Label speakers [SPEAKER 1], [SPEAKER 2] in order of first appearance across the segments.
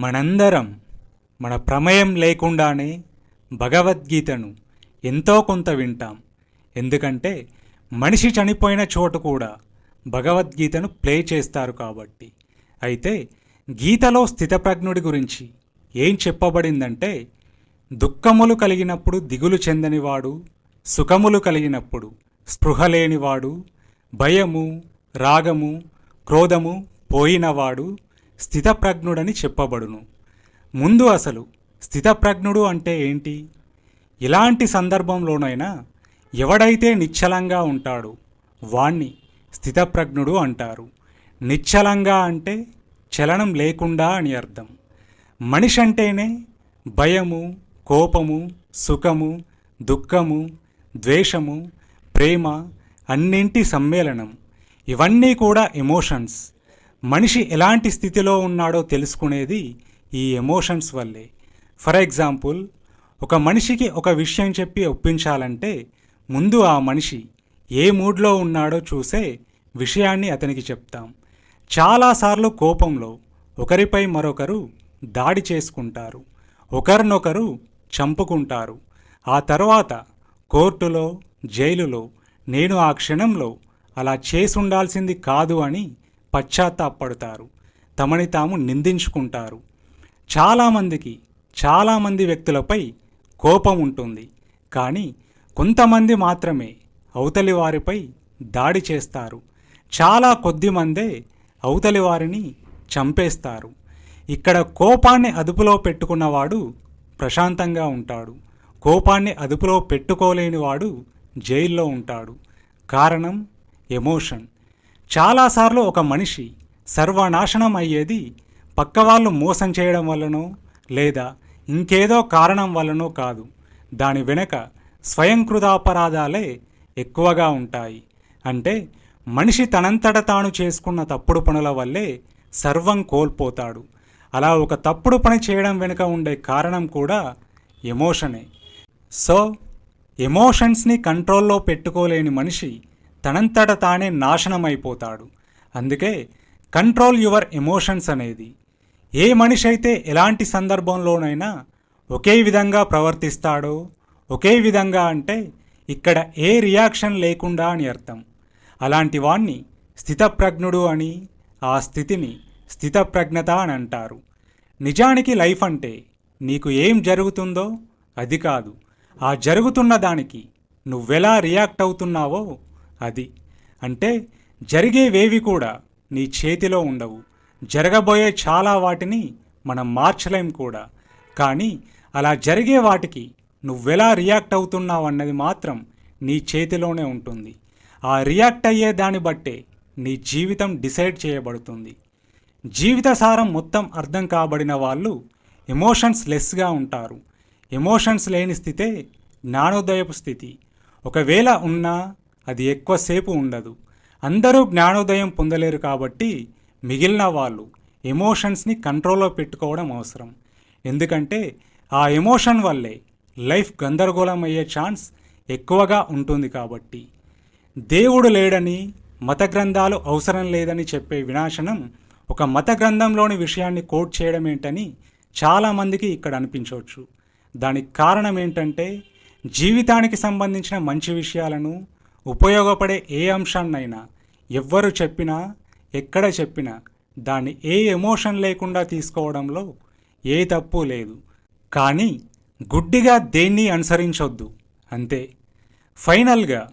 [SPEAKER 1] మనందరం మన ప్రమేయం లేకుండానే భగవద్గీతను ఎంతో కొంత వింటాం. ఎందుకంటే మనిషి చనిపోయిన చోటు కూడా భగవద్గీతను ప్లే చేస్తారు కాబట్టి. అయితే గీతలో స్థితప్రజ్ఞుడి గురించి ఏం చెప్పబడిందంటే దుఃఖములు కలిగినప్పుడు దిగులు చెందనివాడు సుఖములు కలిగినప్పుడు స్పృహ లేనివాడు భయము రాగము క్రోధము పోయినవాడు స్థితప్రజ్ఞుడని చెప్పబడును. ముందు అసలు స్థితప్రజ్ఞుడు అంటే ఏంటి? ఎలాంటి సందర్భంలోనైనా ఎవడైతే నిశ్చలంగా ఉంటాడో వాణ్ణి స్థితప్రజ్ఞుడు అంటారు. నిశ్చలంగా అంటే చలనం లేకుండా అని అర్థం. మనిషి అంటేనే భయము కోపము సుఖము దుఃఖము ద్వేషము ప్రేమ అన్నింటి సమ్మేళనం. ఇవన్నీ కూడా ఎమోషన్స్. మనిషి ఎలాంటి స్థితిలో ఉన్నాడో తెలుసుకునేది ఈ ఎమోషన్స్ వల్లే. ఫర్ ఎగ్జాంపుల్ ఒక మనిషికి ఒక విషయం చెప్పి ఒప్పించాలంటే ముందు ఆ మనిషి ఏ మూడ్లో ఉన్నాడో చూసే విషయాన్ని అతనికి చెప్తాం. చాలాసార్లు కోపంలో ఒకరిపై మరొకరు దాడి చేసుకుంటారు. ఒకరినొకరు చంపుకుంటారు. ఆ తర్వాత కోర్టులో జైలులో నేను ఆ క్షణంలో అలా చేసుండాల్సింది కాదు అని పశ్చాత్తాపడతారు తమని తాము నిందించుకుంటారు. చాలామందికి చాలామంది వ్యక్తులపై కోపం ఉంటుంది. కానీ కొంతమంది మాత్రమే అవతలి వారిపై దాడి చేస్తారు. చాలా కొద్ది మందే అవతలి వారిని చంపేస్తారు. ఇక్కడ కోపాన్ని అదుపులో పెట్టుకున్నవాడు ప్రశాంతంగా ఉంటాడు. కోపాన్ని అదుపులో పెట్టుకోలేనివాడు జైల్లో ఉంటాడు. కారణం ఎమోషన్. చాలాసార్లు ఒక మనిషి సర్వనాశనం అయ్యేది పక్కవాళ్ళు మోసం చేయడం వల్లనో లేదా ఇంకేదో కారణం వల్లనో కాదు. దాని వెనుక స్వయంకృతాపరాధాలే ఎక్కువగా ఉంటాయి. అంటే మనిషి తనంతట తాను చేసుకున్న తప్పుడు పనుల వల్లే సర్వం కోల్పోతాడు. అలా ఒక తప్పుడు పని చేయడం వెనుక ఉండే కారణం కూడా ఎమోషనే. సో ఎమోషన్స్ని కంట్రోల్లో పెట్టుకోలేని మనిషి తనంతట తానే నాశనమైపోతాడు. అందుకే కంట్రోల్ యువర్ ఎమోషన్స్ అనేది ఏ మనిషి అయితే ఎలాంటి సందర్భంలోనైనా ఒకే విధంగా ప్రవర్తిస్తాడో ఒకే విధంగా అంటే ఇక్కడ ఏ రియాక్షన్ లేకుండా అని అర్థం. అలాంటి వాణ్ణి స్థితప్రజ్ఞుడు అని ఆ స్థితిని స్థితప్రజ్ఞత అని అంటారు. నిజానికి లైఫ్ అంటే నీకు ఏం జరుగుతుందో అది కాదు. ఆ జరుగుతున్న దానికి నువ్వెలా రియాక్ట్ అవుతున్నావో అది. అంటే జరిగేవేవి కూడా నీ చేతిలో ఉండవు. జరగబోయే చాలా వాటిని మనం మార్చలేం కూడా. కానీ అలా జరిగే వాటికి నువ్వెలా రియాక్ట్ అవుతున్నావు అన్నది మాత్రం నీ చేతిలోనే ఉంటుంది. ఆ రియాక్ట్ అయ్యే దాన్ని బట్టే నీ జీవితం డిసైడ్ చేయబడుతుంది. జీవిత సారం మొత్తం అర్థం కాబడిన వాళ్ళు ఎమోషన్స్ లెస్గా ఉంటారు. ఎమోషన్స్ లేని స్థితే జ్ఞానోదయపు స్థితి. ఒకవేళ ఉన్నా అది ఎక్కువసేపు ఉండదు. అందరూ జ్ఞానోదయం పొందలేరు కాబట్టి మిగిలిన వాళ్ళు ఎమోషన్స్ని కంట్రోల్లో పెట్టుకోవడం అవసరం. ఎందుకంటే ఆ ఎమోషన్ వల్లే లైఫ్ గందరగోళం అయ్యే ఛాన్స్ ఎక్కువగా ఉంటుంది కాబట్టి. దేవుడు లేడని మత గ్రంథాలు అవసరం లేదని చెప్పే వినాశనం ఒక మత గ్రంథంలోని విషయాన్ని కోట్ చేయడం ఏంటని చాలామందికి ఇక్కడ అనిపించవచ్చు. దానికి కారణం ఏంటంటే జీవితానికి సంబంధించిన మంచి విషయాలను ఉపయోగపడే ఏ అంశాన్నైనా ఎవ్వరు చెప్పినా ఎక్కడ చెప్పినా దాన్ని ఏ ఎమోషన్ లేకుండా తీసుకోవడంలో ఏ తప్పు లేదు. కానీ గుడ్డిగా దేన్ని అనుసరించొద్దు. అంతే. ఫైనల్గా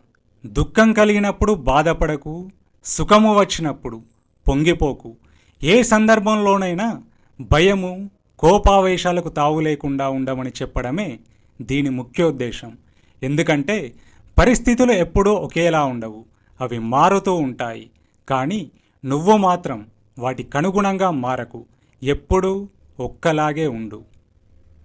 [SPEAKER 1] దుఃఖం కలిగినప్పుడు బాధపడకు సుఖము వచ్చినప్పుడు పొంగిపోకు. ఏ సందర్భంలోనైనా భయము కోపావేశాలకు తావు లేకుండా ఉండమని చెప్పడమే దీని ముఖ్యోద్దేశం. ఎందుకంటే పరిస్థితులు ఎప్పుడూ ఒకేలా ఉండవు. అవి మారుతూ ఉంటాయి. కానీ నువ్వు మాత్రం వాటికనుగుణంగా మారకు. ఎప్పుడూ ఒక్కలాగే ఉండు.